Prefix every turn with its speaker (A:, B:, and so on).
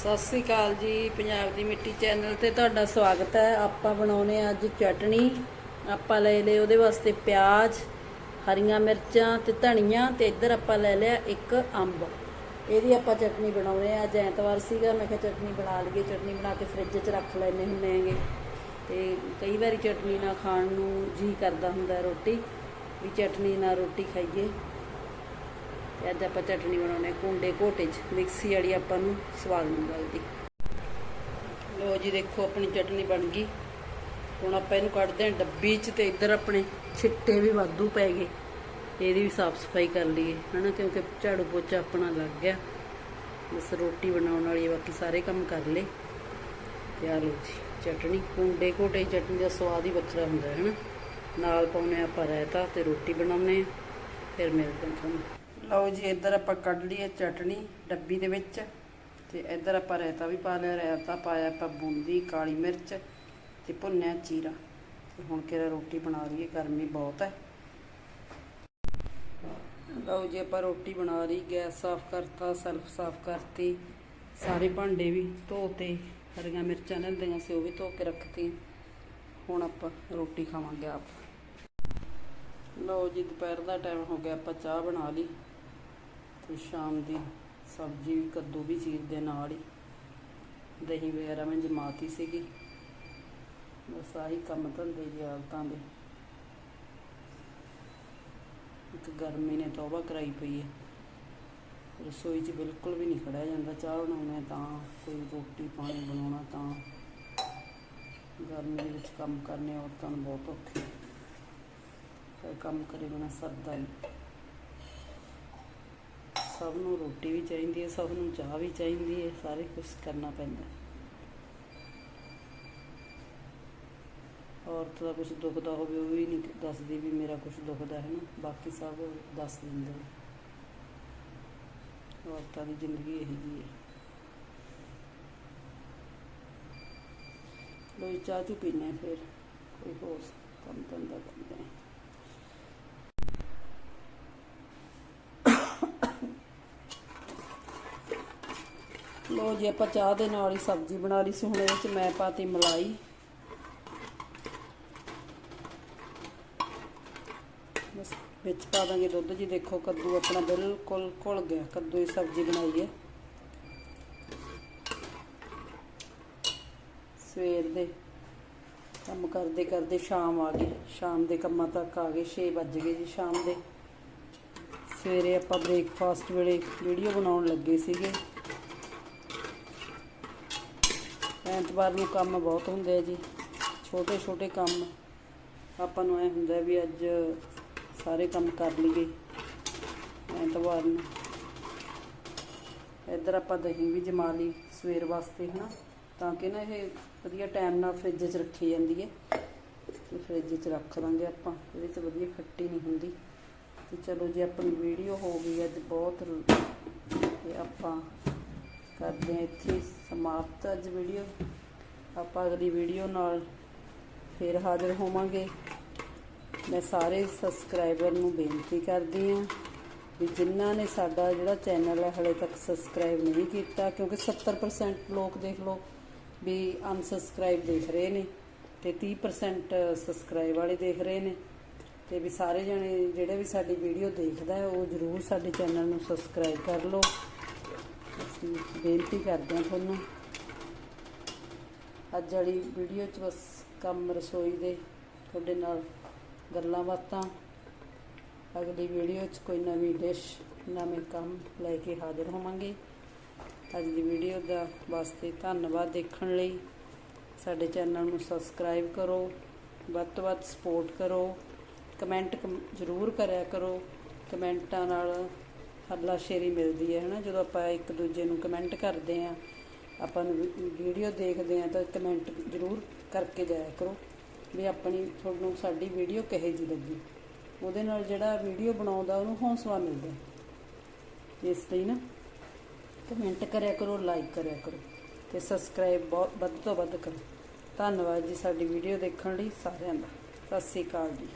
A: ਸਤਿ ਸ੍ਰੀ ਅਕਾਲ ਜੀ, ਪੰਜਾਬ ਦੀ ਮਿੱਟੀ ਚੈਨਲ ਤੇ ਤੁਹਾਡਾ ਸਵਾਗਤ ਹੈ। ਆਪਾਂ ਬਣਾਉਨੇ ਆ ਅੱਜ ਚਟਣੀ ਆਪਾਂ ਲੈ ਲਏ ਉਹਦੇ ਵਾਸਤੇ ਪਿਆਜ਼, ਹਰੀਆਂ ਮਿਰਚਾਂ ਤੇ ਧਨੀਆ ਤੇ ਇੱਧਰ ਆਪਾਂ ਲੈ ਲਿਆ ਇੱਕ ਅੰਬ। ਇਹਦੀ ਆਪਾਂ ਚਟਣੀ ਬਣਾਉਨੇ ਆ। ਅੱਜ ਐਤਵਾਰ ਸੀਗਾ, ਮੈਂ ਕਿਹਾ ਚਟਣੀ ਬਣਾ ਲਈਏ। ਚਟਣੀ ਬਣਾ ਕੇ ਫ੍ਰਿਜ 'ਚ ਰੱਖ ਲੈਣੇ ਹੁੰਦੇ ਹੈਗੇ। ਤੇ ਕਈ ਵਾਰੀ ਚਟਣੀ ਨਾਲ ਖਾਣ ਨੂੰ ਜੀ ਕਰਦਾ ਹੁੰਦਾ ਰੋਟੀ, ਵੀ ਚਟਣੀ ਨਾਲ ਰੋਟੀ ਖਾਈਏ। ਤੇ ਅੱਜ ਆਪਾਂ ਚਟਣੀ ਬਣਾਉਣੇ ਕੁੰਡੇ ਘੋਟੇ 'ਚ, ਮਿਕਸੀ ਵਾਲੀ ਆਪਾਂ ਨੂੰ ਸਵਾਦ ਨਹੀਂ ਲੱਗਦੀ ਲੋ ਜੀ, ਦੇਖੋ ਆਪਣੀ ਚਟਣੀ ਬਣ ਗਈ। ਹੁਣ ਆਪਾਂ ਇਹਨੂੰ ਕੱਢਦੇ ਹਾਂ ਡੱਬੀ 'ਚ ਤੇ ਇੱਧਰ ਆਪਣੇ ਛਿੱਟੇ ਵੀ ਵਾਧੂ ਪੈ ਗਏ। ਇਹਦੀ ਵੀ ਸਾਫ਼ ਸਫ਼ਾਈ ਕਰ ਲਈਏ, ਹਨਾ, ਕਿਉਂਕਿ ਝਾੜੂ ਪੋਚਾ ਆਪਣਾ ਲੱਗ ਗਿਆ। ਬਸ ਰੋਟੀ ਬਣਾਉਣ ਵਾਲੀ ਬਾਕੀ ਸਾਰੇ ਕੰਮ ਕਰ ਲਏ। ਤੇ ਆ ਲੋ ਜੀ ਚਟਣੀ ਕੁੰਡੇ ਘੋਟੇ ਦੀ ਚਟਣੀ ਦਾ ਸਵਾਦ ਹੀ ਵੱਖਰਾ ਹੁੰਦਾ ਹੈ ਹਨਾ। ਨਾਲ ਪਾਉਨੇ ਆਪਾਂ ਰਾਇਤਾ ਤੇ ਰੋਟੀ ਬਣਾਉਨੇ ਆ ਫਿਰ ਮਿਲਦੇ ਹਾਂ ਤੁਹਾਨੂੰ। ਲਓ ਜੀ, ਇੱਧਰ ਆਪਾਂ ਕੱਢ ਲਈਏ ਚਟਣੀ ਡੱਬੀ ਦੇ ਵਿੱਚ ਤੇ ਇੱਧਰ ਆਪਾਂ ਰਾਇਤਾ ਵੀ ਪਾ ਲਿਆ, ਰਾਇਤਾ ਪਾਇਆ ਆਪਾਂ ਬੂੰਦੀ, ਕਾਲੀ ਮਿਰਚ ਤੇ ਭੁੰਨਿਆ ਚੀਰਾ। ਤੇ ਹੁਣ ਕਿਹੜਾ ਰੋਟੀ ਬਣਾ ਲਈਏ, ਗਰਮੀ ਬਹੁਤ ਹੈ। ਲਓ ਜੀ, ਆਪਾਂ ਰੋਟੀ ਬਣਾ ਲਈ, ਗੈਸ ਸਾਫ਼ ਕਰਤਾ, ਸੈਲਫ ਸਾਫ਼ ਕਰਤੀ, ਸਾਰੇ ਭਾਂਡੇ ਵੀ ਧੋਤੇ, ਹਰੀਆਂ ਮਿਰਚਾਂ ਲੈਂਦੀਆਂ ਸੀ, ਉਹ ਵੀ ਧੋ ਕੇ ਰੱਖਤੀ ਹੁਣ ਆਪਾਂ ਰੋਟੀ ਖਾਵਾਂਗੇ ਆਪ। ਲਓ ਜੀ, ਦੁਪਹਿਰ ਦਾ ਟਾਈਮ ਹੋ ਗਿਆ, ਆਪਾਂ ਚਾਹ ਬਣਾ ਲਈ। ਤੇ ਸ਼ਾਮ ਦੀ ਸਬਜ਼ੀ ਵੀ ਕੱਦੂ ਵੀ ਚੀਰਦੇ ਨਾਲ ਹੀ। ਦਹੀਂ ਵਗੈਰਾ ਮੈਂ ਜਮਾਤੀ ਸੀਗੀ। ਬਸ ਆਹੀ ਕੰਮ ਧੰਦੇ ਦੀ ਹਾਲਤਾਂ ਦੇ। ਇੱਕ ਗਰਮੀ ਨੇ ਤੋਬਾ ਕਰਾਈ ਪਈ ਹੈ ਰਸੋਈ 'ਚ ਬਿਲਕੁਲ ਵੀ ਨਹੀਂ ਖੜਿਆ ਜਾਂਦਾ। ਚਾਹ ਬਣਾਉਣਾ ਤਾਂ, ਕੋਈ ਰੋਟੀ ਪਾਣੀ ਬਣਾਉਣਾ ਤਾਂ। ਗਰਮੀ ਦੇ ਵਿੱਚ ਕੰਮ ਕਰਨੇ ਔਰਤਾਂ ਨੂੰ ਬਹੁਤ ਔਖੇ। ਕੋਈ ਕੰਮ ਕਰੇ ਬਿਨਾ ਸਰਦਾ ਨਹੀਂ। ਸਭ ਨੂੰ ਰੋਟੀ ਵੀ ਚਾਹੀਦੀ ਹੈ, ਸਭ ਨੂੰ ਚਾਹ ਵੀ ਚਾਹੀਦੀ ਹੈ, ਸਾਰੇ ਕੁਝ ਕਰਨਾ ਪੈਂਦਾ ਔਰਤ ਦਾ ਕੁਝ ਦੁਖਦਾ ਹੋਵੇ, ਉਹ ਵੀ ਨਹੀਂ ਦੱਸਦੀ ਵੀ ਮੇਰਾ ਕੁਝ ਦੁਖਦਾ ਹੈ ਨਾ। ਬਾਕੀ ਸਭ ਦੱਸ ਦਿੰਦੇ ਔਰਤਾਂ ਦੀ ਜ਼ਿੰਦਗੀ ਇਹੀ ਜੀ ਹੈ। ਲੋਈ ਚਾਹ ਚੂ ਪੀਨੇ ਫਿਰ। ਕੋਈ ਹੋਰ ਕੰਮ ਧੰਦਾ ਕਰਦੇ ਹਾਂ ਲੋ ਜੀ, ਆਪਾਂ ਚਾਹ ਦੇ ਨਾਲ ਹੀ ਸਬਜ਼ੀ ਬਣਾ ਲਈ ਸੀ, ਹੁਣ ਇਹਦੇ ਵਿੱਚ ਮੈਂ ਪਾਤੀ ਮਲਾਈ। ਬਸ ਵਿੱਚ ਪਾ ਦਾਂਗੇ ਦੁੱਧ ਜੀ, ਦੇਖੋ ਕੱਦੂ ਆਪਣਾ ਬਿਲਕੁਲ ਘੁਲ ਗਿਆ, ਕੱਦੂ ਦੀ ਸਬਜ਼ੀ ਬਣਾਈ ਹੈ। ਸਵੇਰ ਦੇ ਕੰਮ ਕਰਦੇ ਕਰਦੇ ਸ਼ਾਮ ਆ ਗਈ, ਸ਼ਾਮ ਦੇ ਕੰਮਾਂ ਤੱਕ ਆ ਗਏ 6 ਵੱਜ ਗਏ ਜੀ ਸ਼ਾਮ ਦੇ। ਸਵੇਰੇ ਆਪਾਂ ਬ੍ਰੇਕਫਾਸਟ ਵੇਲੇ ਵੀਡੀਓ ਬਣਾਉਣ ਲੱਗੇ ਸੀਗੇ। ਐਤਵਾਰ ਨੂੰ ਕੰਮ ਬਹੁਤ ਹੁੰਦੇ ਆ ਜੀ ਛੋਟੇ ਛੋਟੇ ਕੰਮ। ਆਪਾਂ ਨੂੰ ਐ ਹੁੰਦਾ ਵੀ ਅੱਜ ਸਾਰੇ ਕੰਮ ਕਰ ਲਈਏ ਐਤਵਾਰ ਨੂੰ। ਇੱਧਰ ਆਪਾਂ ਦਹੀਂ ਵੀ ਜਮਾ ਲਈ ਸਵੇਰ ਵਾਸਤੇ, ਹਨਾ। ਤਾਂ ਕਿ ਨਾ ਇਹ ਵਧੀਆ ਟਾਈਮ ਨਾਲ ਫ੍ਰਿਜ 'ਚ ਰੱਖੀ ਜਾਂਦੀ ਹੈ ਤੇ ਫ੍ਰਿਜ 'ਚ ਰੱਖ ਦਾਂਗੇ ਆਪਾਂ, ਇਹਦੇ 'ਚ ਵਧੀਆ ਖੱਟੀ ਨਹੀਂ ਹੁੰਦੀ। ਤੇ ਚਲੋ ਜੀ, ਆਪਣੀ ਵੀਡੀਓ ਹੋ ਗਈ ਅੱਜ ਬਹੁਤ। ਤੇ ਆਪਾਂ ਕਰਦੇ ਹਾਂ ਇੱਥੇ ਸਮਾਪਤ ਅੱਜ ਵੀਡੀਓ ਆਪਾਂ ਅਗਲੀ ਵੀਡੀਓ ਨਾਲ ਫਿਰ ਹਾਜ਼ਰ ਹੋਵਾਂਗੇ। ਮੈਂ ਸਾਰੇ ਸਬਸਕ੍ਰਾਈਬਰ ਨੂੰ ਬੇਨਤੀ ਕਰਦੀ ਹਾਂ ਵੀ ਜਿਨ੍ਹਾਂ ਨੇ ਸਾਡਾ ਜਿਹੜਾ ਚੈਨਲ ਹੈ ਹਲੇ ਤੱਕ ਸਬਸਕ੍ਰਾਈਬ ਨਹੀਂ ਕੀਤਾ, ਕਿਉਂਕਿ 70% ਲੋਕ ਦੇਖ ਲਓ ਵੀ ਅਨਸਬਸਕ੍ਰਾਈਬ ਦੇਖ ਰਹੇ ਨੇ ਤੇ 30% ਸਬਸਕ੍ਰਾਈਬ ਵਾਲੇ ਦੇਖ ਰਹੇ ਨੇ। ਤੇ ਵੀ ਸਾਰੇ ਜਣੇ ਜਿਹੜੇ ਵੀ ਸਾਡੀ ਵੀਡੀਓ ਦੇਖਦਾ ਹੈ, ਉਹ ਜਰੂਰ ਸਾਡੇ ਚੈਨਲ ਨੂੰ ਸਬਸਕ੍ਰਾਈਬ ਕਰ ਲਓ। ਅਸੀਂ ਬੇਨਤੀ ਕਰਦੇ ਹਾਂ ਤੁਹਾਨੂੰ। ਅੱਜ ਵਾਲੀ ਵੀਡੀਓ 'ਚ ਬਸ ਕੰਮ ਰਸੋਈ ਦੇ ਤੁਹਾਡੇ ਨਾਲ ਗੱਲਾਂ ਬਾਤਾਂ। ਅਗਲੀ ਵੀਡੀਓ 'ਚ ਕੋਈ ਨਵੀਂ ਡਿਸ਼ ਨਵੇਂ ਕੰਮ ਲੈ ਕੇ ਹਾਜ਼ਰ ਹੋਵਾਂਗੇ। ਅੱਜ ਦੀ ਵੀਡੀਓ ਦਾ ਵਾਸਤੇ ਧੰਨਵਾਦ ਦੇਖਣ ਲਈ। ਸਾਡੇ ਚੈਨਲ ਨੂੰ ਸਬਸਕ੍ਰਾਈਬ ਕਰੋ, ਵੱਧ ਤੋਂ ਵੱਧ ਸਪੋਰਟ ਕਰੋ। ਕਮੈਂਟ ਜ਼ਰੂਰ ਕਰਿਆ ਕਰੋ। ਕਮੈਂਟਾਂ ਨਾਲ ਹੱਲਾ ਸ਼ੇਰੀ ਮਿਲਦੀ ਹੈ, ਹਨਾ? ਜਦੋਂ ਆਪਾਂ ਇੱਕ ਦੂਜੇ ਨੂੰ ਕਮੈਂਟ ਕਰਦੇ ਆਂ ਆਪਾਂ ਨੂੰ ਵੀਡੀਓ ਦੇਖਦੇ ਆਂ ਤਾਂ ਕਮੈਂਟ ਜ਼ਰੂਰ ਕਰਕੇ ਜਾਇਆ ਕਰੋ ਵੀ ਆਪਣੀ ਤੁਹਾਨੂੰ ਸਾਡੀ ਵੀਡੀਓ ਕਿਹੋ ਜਿਹੀ ਲੱਗੀ। ਉਹਦੇ ਨਾਲ ਜਿਹੜਾ ਵੀਡੀਓ ਬਣਾਉਂਦਾ, ਉਹਨੂੰ ਹੌਸਲਾ ਮਿਲਦਾ। ਇਸ ਲਈ ਨਾ ਕਮੈਂਟ ਕਰਿਆ ਕਰੋ ਲਾਈਕ ਕਰਿਆ ਕਰੋ ਤੇ ਸਬਸਕ੍ਰਾਈਬ ਬਹੁਤ ਵੱਧ ਤੋਂ ਵੱਧ ਕਰੋ। ਧੰਨਵਾਦ ਜੀ ਸਾਡੀ ਵੀਡੀਓ ਦੇਖਣ ਲਈ ਸਾਰਿਆਂ ਦਾ। ਸਤਿ ਸ੍ਰੀ ਅਕਾਲ ਜੀ।